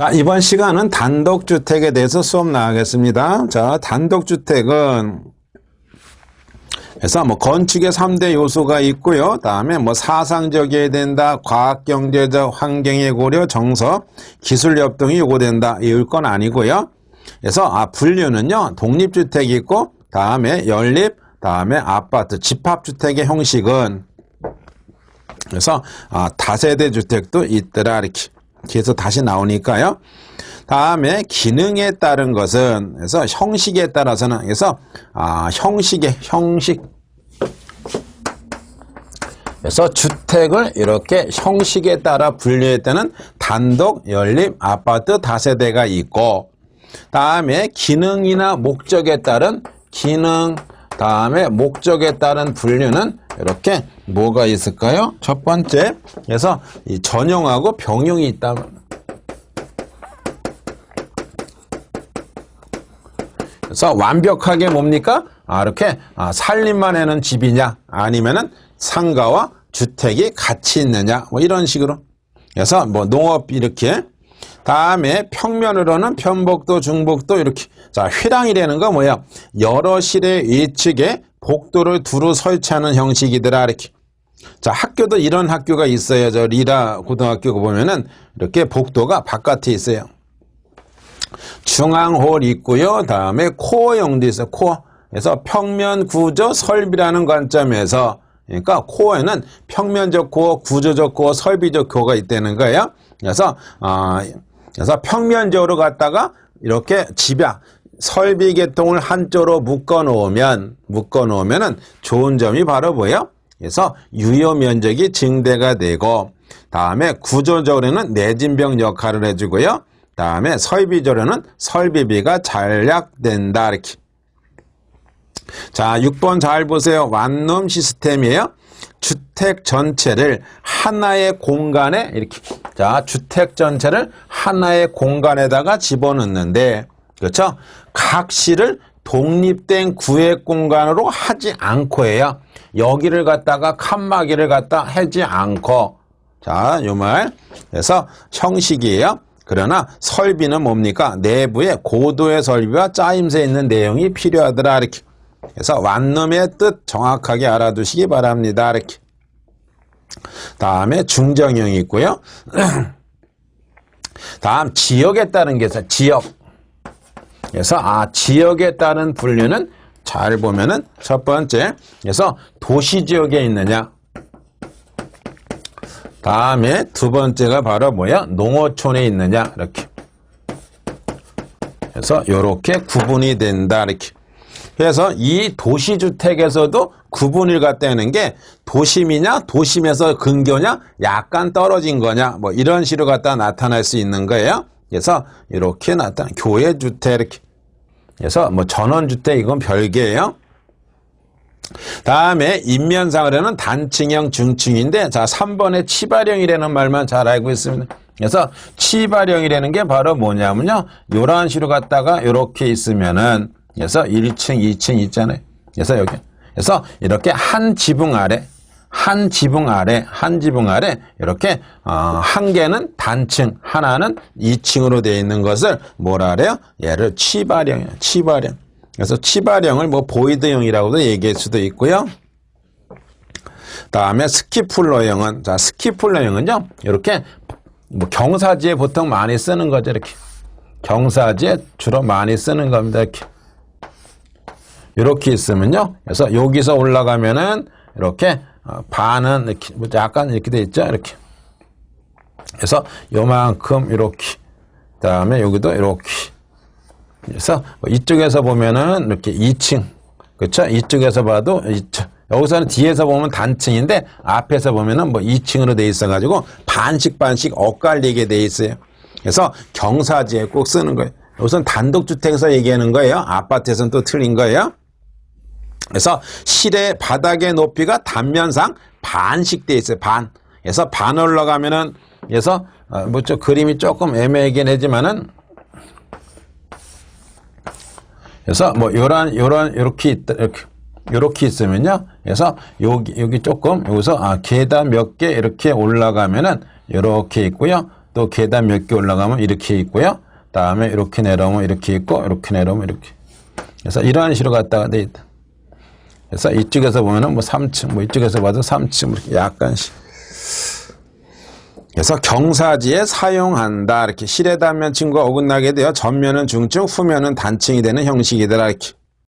자, 이번 시간은 단독주택에 대해서 수업 나가겠습니다. 자, 단독주택은 그래서 뭐 건축의 3대 요소가 있고요. 다음에 뭐 사상적이어야 된다. 과학, 경제적, 환경의 고려, 정서, 기술 협동이 요구된다. 이럴 건 아니고요. 그래서 아 분류는요. 독립주택이 있고 다음에 연립, 다음에 아파트, 집합주택의 형식은 그래서 아 다세대 주택도 있더라 이렇게. 그래서 다시 나오니까요. 다음에 기능에 따른 것은 그래서 형식에 따라서는 그래서 아 형식의 형식 그래서 주택을 이렇게 형식에 따라 분류했다는 단독, 연립, 아파트, 다세대가 있고 다음에 기능이나 목적에 따른 기능 다음에 목적에 따른 분류는 이렇게 뭐가 있을까요? 첫 번째 그래서 이 전용하고 병용이 있다. 그래서 완벽하게 뭡니까? 아, 이렇게 아, 살림만 해는 집이냐 아니면은 상가와 주택이 같이 있느냐 뭐 이런 식으로 그래서 뭐 농업 이렇게 다음에 평면으로는 편복도 중복도 이렇게 자 휘랑이라는 거 뭐야 여러 실의 위측에 복도를 두루 설치하는 형식이더라 이렇게. 자 학교도 이런 학교가 있어요. 저 리라 고등학교 보면은 이렇게 복도가 바깥에 있어요. 중앙홀 있고요. 다음에 코어형도 있어요. 코어 그래서 평면 구조 설비라는 관점에서 그러니까 코어에는 평면적 코어, 구조적 코어, 설비적 코어가 있다는 거예요. 그래서 어, 그래서 평면적으로 갖다가 이렇게 집약 설비 계통을 한쪽으로 묶어 놓으면 묶어 놓으면은 좋은 점이 바로 뭐예요? 그래서 유효 면적이 증대가 되고 다음에 구조적으로는 내진병 역할을 해주고요. 다음에 설비적으로는 설비비가 절약된다 이렇게. 자, 6번 잘 보세요. 완룸 시스템이에요. 주택 전체를 하나의 공간에 이렇게 자, 주택 전체를 하나의 공간에다가 집어넣는데 그렇죠? 각 실을 독립된 구획 공간으로 하지 않고 해요. 여기를 갖다가 칸막이를 갖다 하지 않고 자, 요 말. 그래서 형식이에요. 그러나 설비는 뭡니까? 내부에 고도의 설비와 짜임새 있는 내용이 필요하더라 이렇게. 그래서 완놈의 뜻 정확하게 알아두시기 바랍니다. 이렇게. 다음에 중정형이 있고요. 다음 지역에 따른 게 있어요. 지역. 그래서 아 지역에 따른 분류는 잘 보면은 첫 번째 그래서 도시 지역에 있느냐. 다음에 두 번째가 바로 뭐야? 농어촌에 있느냐. 이렇게. 그래서 이렇게 구분이 된다. 이렇게. 그래서 이 도시주택에서도 구분을 갖다는 게 도심이냐 도심에서 근교냐 약간 떨어진 거냐 뭐 이런 식으로 갖다 나타날 수 있는 거예요. 그래서 이렇게 나타나 교외주택 이렇게 그래서 뭐 전원 주택 이건 별개예요. 다음에 인면상으로는 단층형 중층인데 자 3번에 치발형이라는 말만 잘 알고 있습니다. 그래서 치발형이라는 게 바로 뭐냐면요. 요런 식으로 갖다가 이렇게 있으면은 그래서 1층, 2층 있잖아요. 그래서 여기. 그래서 이렇게 한 지붕 아래, 한 지붕 아래, 한 지붕 아래 이렇게 어, 한 개는 단층, 하나는 2층으로 되어 있는 것을 뭐라 그래요? 얘를 치발형이에요. 치발형. 그래서 치발형을 뭐 보이드형이라고도 얘기할 수도 있고요. 다음에 스키플러형은 자 스키플러형은요 이렇게 뭐 경사지에 보통 많이 쓰는 거죠 이렇게 경사지에 주로 많이 쓰는 겁니다 이렇게 이렇게 있으면요. 그래서 여기서 올라가면은 이렇게 어, 반은 이렇게 뭐 약간 이렇게 돼 있죠. 이렇게. 그래서 요만큼 이렇게. 그다음에 여기도 이렇게. 그래서 뭐 이쪽에서 보면은 이렇게 2층. 그렇죠? 이쪽에서 봐도 이쪽. 여기서는 뒤에서 보면 단층인데 앞에서 보면은 뭐 2층으로 돼 있어 가지고 반씩 반씩 엇갈리게 돼 있어요. 그래서 경사지에 꼭 쓰는 거예요. 우선 단독주택에서 얘기하는 거예요. 아파트에서는 또 틀린 거예요. 그래서 실의 바닥의 높이가 단면상 반씩 돼 있어요. 반. 그래서 반 올라가면은 그래서 어, 뭐저 그림이 조금 애매하긴 하지만은 그래서 뭐 요런 요런 요렇게 있다 이렇게 요렇게 있으면요. 그래서 여기 여기 조금 여기서 아 계단 몇 개 이렇게 올라가면은 요렇게 있고요. 또 계단 몇 개 올라가면 이렇게 있고요. 다음에 이렇게 내려오면 이렇게 있고 이렇게 내려오면 이렇게. 그래서 이러한 식으로 갔다가 돼 있다. 그래서 이쪽에서 보면은 뭐 3층, 뭐 이쪽에서 봐도 3층 뭐 이렇게 약간씩. 그래서 경사지에 사용한다. 이렇게 실의 단면 층과 어긋나게 되어 전면은 중층, 후면은 단층이 되는 형식이더라. 이렇게.